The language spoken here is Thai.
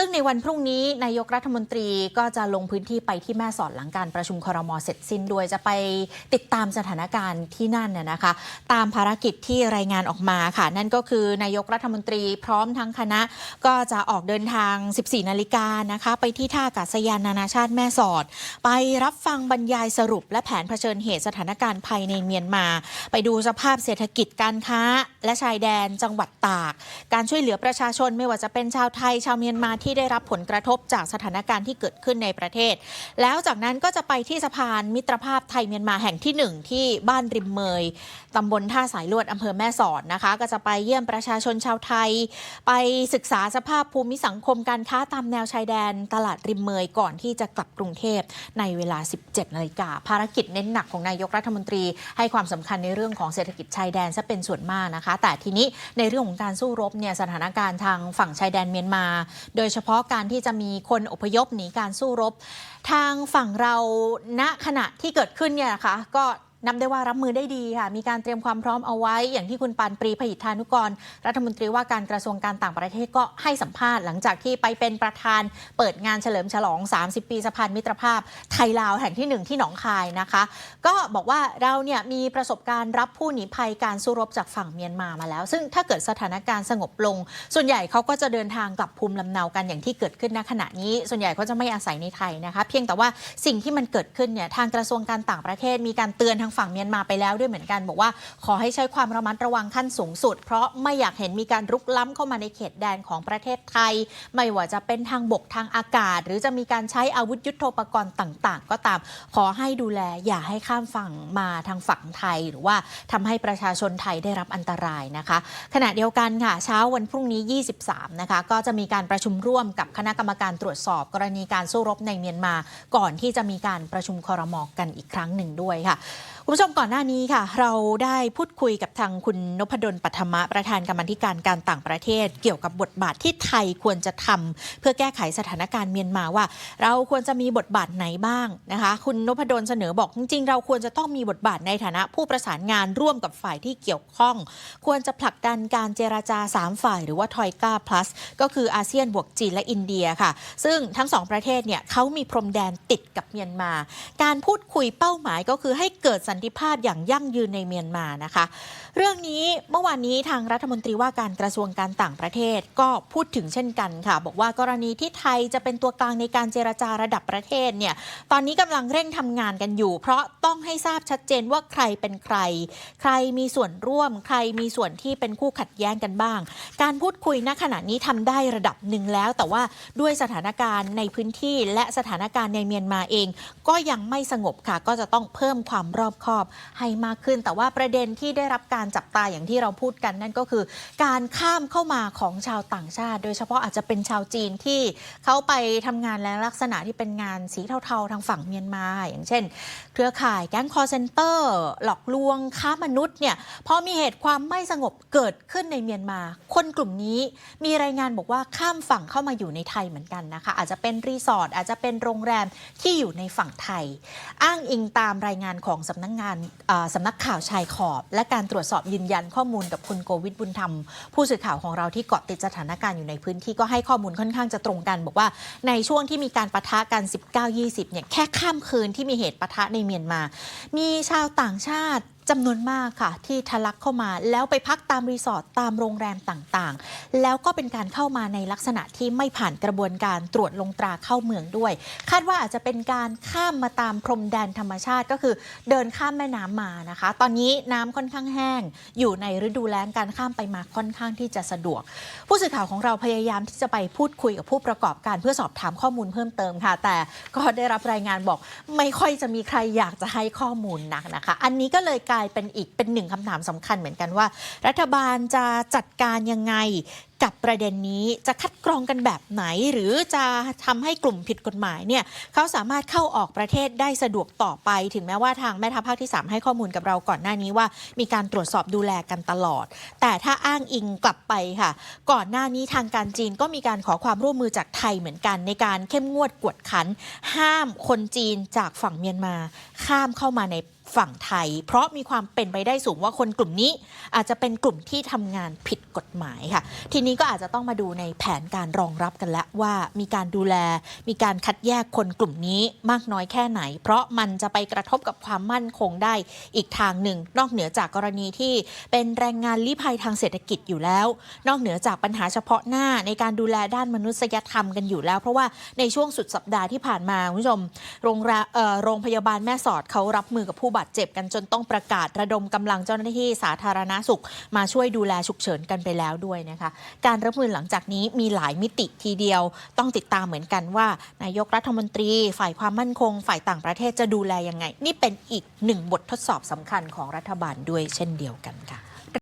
ซึ่งในวันพรุ่งนี้นายกรัฐมนตรีก็จะลงพื้นที่ไปที่แม่สอดหลังการประชุมครมเสร็จสิ้นด้วยจะไปติดตามสถานการณ์ที่นั่นน่ยนะคะ ตามภารกิจที่รายงานออกมาค่ะ นั่นก็คือนายกรัฐมนตรีพร้อมทั้งคณะ ก็จะออกเดินทาง 14 นาฬิกานะคะ ไปที่ท่าอากาศยานนานาชาติแม่สอด ไปรับฟังบรรยายสรุป และแผนเผชิญเหตุสถานการณ์ภายในเมียนมา ไปดูสภาพเศรษฐกิจการค้าและชายแดนจังหวัดตาก การช่วยเหลือประชาชนไม่ว่าจะเป็นชาวไทย ชาวเมียนมาที่ได้รับผลกระทบจากสถานการณ์ที่เกิดขึ้นในประเทศ แล้วจากนั้นก็จะไปที่สะพานมิตรภาพไทยเมียนมาแห่งที่หนึ่งที่บ้านริมเมยตำบลท่าสายลวดอำเภอแม่สอดนะคะ ก็จะไปเยี่ยมประชาชนชาวไทย ไปศึกษาสภาพภูมิสังคมการค้าตามแนวชายแดนตลาดริมเมยก่อนที่จะกลับกรุงเทพในเวลา 17นาฬิกาภารกิจเน้นหนักของนายกรัฐมนตรี ให้ความสำคัญในเรื่องของเศรษฐกิจชายแดนซะเป็นส่วนมากนะคะแต่ทีนี้ในเรื่องของการสู้รบเนี่ยสถานการณ์ทางฝั่งชายแดนเมียนมา โดยเฉพาะการที่จะมีคนอพยพหนีการสู้รบ ทางฝั่งเราณขณะที่เกิดขึ้นเนี่ยนะคะก็ นับได้ว่ารับมือได้ดีค่ะ มีการเตรียมความพร้อมเอาไว้ อย่างที่คุณปานปรีพหิทธานุกร รัฐมนตรีว่าการกระทรวงการต่างประเทศก็ให้สัมภาษณ์หลังจากที่ไปเป็นประธานเปิดงานเฉลิมฉลอง 30 ปีสะพานมิตรภาพ ไทยลาวแห่งที่หนึ่งที่หนองคายนะคะ ก็บอกว่าเราเนี่ยมีประสบการณ์รับผู้หนีภัยการสู้รบจากฝั่งเมียนมามาแล้ว ซึ่งถ้าเกิดสถานการณ์สงบลง ส่วนใหญ่เขาก็จะเดินทางกลับภูมิลำเนากันอย่างที่เกิดขึ้นณขณะนี้ ส่วนใหญ่เขาจะไม่อาศัยในไทยนะคะ เพียงแต่ว่าสิ่งที่มันเกิดขึ้นเนี่ยทางกระทรวงการต่างประเทศมีการเตือนทางฝั่งเมียนมาไปแล้วด้วยเหมือนกันบอกว่า ขอให้ใช้ความระมัดระวังขั้นสูงสุด เพราะไม่อยากเห็นมีการรุกล้ำเข้ามาในเขตแดนของประเทศไทย ไม่ว่าจะเป็นทางบกทางอากาศ หรือจะมีการใช้อาวุธยุโทโธปกรณ์ต่างๆ ก็ตาม ขอให้ดูแลอย่าให้ข้ามฝั่งมาทางฝั่งไทย หรือว่าทำให้ประชาชนไทยได้รับอันตรายนะคะ ขณะเดียวกันค่ะเช้าวันพรุ่งนี้ 23 นะคะ ก็จะมีการประชุมร่วมกับคณะกรรมการตรวจสอบ กรณีการสู้รบในเมียนมา ก่อนที่จะมีการประชุมคอรมอกันอีกครั้งหนึ่งด้วยค่ะ คุณผู้ชมก่อนหน้านี้ค่ะ เราได้พูดคุยกับทางคุณนพดลปัทมะประธานกรรมธิการการต่างประเทศ เกี่ยวกับบทบาทที่ไทยควรจะทำเพื่อแก้ไขสถานการณ์เมียนมาว่า เราควรจะมีบทบาทไหนบ้างนะคะ คุณนพดลเสนอบอกจริงๆ เราควรจะต้องมีบทบาทในฐานะผู้ประสานงานร่วมกับฝ่ายที่เกี่ยวข้อง ควรจะผลักดันการเจราจา 3 ฝ่าย หรือว่าทอยกา plus ก็คืออาเซียนบวกจีนและอินเดียค่ะ ซึ่งทั้งสองประเทศเนี่ยเขามีพรมแดนติดกับเมียนมา การพูดคุยเป้าหมายก็คือให้เกิดสันติภาพอย่างยั่งยืนในเมียนมานะคะ เรื่องนี้เมื่อวานนี้ทางรัฐมนตรีว่าการกระทรวงการต่างประเทศก็พูดถึงเช่นกันค่ะ บอกว่ากรณีที่ไทยจะเป็นตัวกลางในการเจรจาระดับประเทศเนี่ยตอนนี้กำลังเร่งทำงานกันอยู่ เพราะต้องให้ทราบชัดเจนว่าใครเป็นใคร ใครมีส่วนร่วม ใครมีส่วนที่เป็นคู่ขัดแย้งกันบ้าง การพูดคุยณขณะนี้ทำได้ระดับหนึ่งแล้ว แต่ว่าด้วยสถานการณ์ในพื้นที่และสถานการณ์ในเมียนมาเอง ก็ยังไม่สงบค่ะก็จะต้องเพิ่มความรอบคอบให้มากขึ้น แต่ว่าประเด็นที่ได้รับการจับตาอย่างที่เราพูดกันนั่นก็คือ การข้ามเข้ามาของชาวต่างชาติ โดยเฉพาะอาจจะเป็นชาวจีนที่เขาไปทำงานและลักษณะที่เป็นงานสีเทาๆทางฝั่งเมียนมา อย่างเช่น เครือข่ายแก๊งคอร์เซนเตอร์ หลอกลวงค้ามนุษย์เนี่ยพอมีเหตุความไม่สงบเกิดขึ้นในเมียนมา คนกลุ่มนี้มีรายงานบอกว่าข้ามฝั่งเข้ามาอยู่ในไทยเหมือนกันนะคะ อาจจะเป็นรีสอร์ทอาจจะเป็นโรงแรมที่อยู่ในฝั่งไทย อ้างอิงตามรายงานของสำนักงานสำนักข่าวชายขอบ และการตรวจสอบยืนยันข้อมูลกับคุณโกวิทบุญธรรม ผู้สื่อข่าวของเราที่เกาะติดสถานการณ์อยู่ในพื้นที่ก็ให้ข้อมูลค่อนข้างจะตรงกัน บอกว่าในช่วงที่มีการประทะกัน 19-20 เนี่ยแค่ข้ามคืนที่มีเหตุประทะในเมียนมา มีชาวต่างชาติ จำนวนมากค่ะ ที่ทะลักเข้ามาแล้วไปพักตามรีสอร์ทตามโรงแรมต่างๆ แล้วก็เป็นการเข้ามาในลักษณะที่ไม่ผ่านกระบวนการตรวจลงตราเข้าเมืองด้วย คาดว่าอาจจะเป็นการข้ามมาตามพรมแดนธรรมชาติก็คือเดินข้ามแม่น้ำมานะคะ ตอนนี้น้ำค่อนข้างแห้ง อยู่ในฤดูแล้งการข้ามไปมาค่อนข้างที่จะสะดวก ผู้สื่อข่าวของเราพยายามที่จะไปพูดคุยกับผู้ประกอบการเพื่อสอบถามข้อมูลเพิ่มเติมค่ะ แต่ก็ได้รับรายงานบอก ไม่ค่อยจะมีใครอยากจะให้ข้อมูลนักนะคะ อันนี้ก็เลยการลายเป็นอีกเป็นหนึ่งคำถามสำคัญเหมือนกันว่า รัฐบาลจะจัดการยังไง กับประเด็นนี้จะคัดกรองกันแบบไหน หรือจะทำให้กลุ่มผิดกฎหมายเนี่ยเขาสามารถเข้าออกประเทศได้สะดวกต่อไป ถึงแม้ว่าทางแม่ทัพภาคที่ 3 ให้ข้อมูลกับเราก่อนหน้านี้ว่า มีการตรวจสอบดูแลกันตลอด แต่ถ้าอ้างอิงกลับไปค่ะ ก่อนหน้านี้ทางการจีนก็มีการขอความร่วมมือจากไทยเหมือนกัน ในการเข้มงวดกวดขัน ห้ามคนจีนจากฝั่งเมียนมา ข้ามเข้ามาในฝั่งไทย เพราะมีความเป็นไปได้สูงว่าคนกลุ่มนี้ อาจจะเป็นกลุ่มที่ทำงานผิดกฎหมายค่ะทีนี้นี้ก็อาจจะต้องมาดูในแผนการรองรับกันแล้วว่ามีการดูแล มีการคัดแยกคนกลุ่มนี้มากน้อยแค่ไหน เพราะมันจะไปกระทบกับความมั่นคงได้อีกทางหนึ่ง นอกเหนือจากกรณีที่เป็นแรงงานลี้ภัยทางเศรษฐกิจอยู่แล้ว นอกเหนือจากปัญหาเฉพาะหน้าในการดูแลด้านมนุษยธรรมกันอยู่แล้ว เพราะว่าในช่วงสุดสัปดาห์ที่ผ่านมาคุณผู้ชมโรงรโรงพยาบาลแม่สอดเขารับมือกับผู้บาดเจ็บกันจนต้องประกาศระดมกำลังเจ้าหน้าที่สาธารณสุข มาช่วยดูแลฉุกเฉินกันไปแล้วด้วยนะคะการรับมือหลังจากนี้มีหลายมิติทีเดียว ต้องติดตามเหมือนกันว่า นายกรัฐมนตรี ฝ่ายความมั่นคง ฝ่ายต่างประเทศจะดูแลยังไง นี่เป็นอีกหนึ่งบททดสอบสำคัญของรัฐบาลด้วยเช่นเดียวกันค่ะ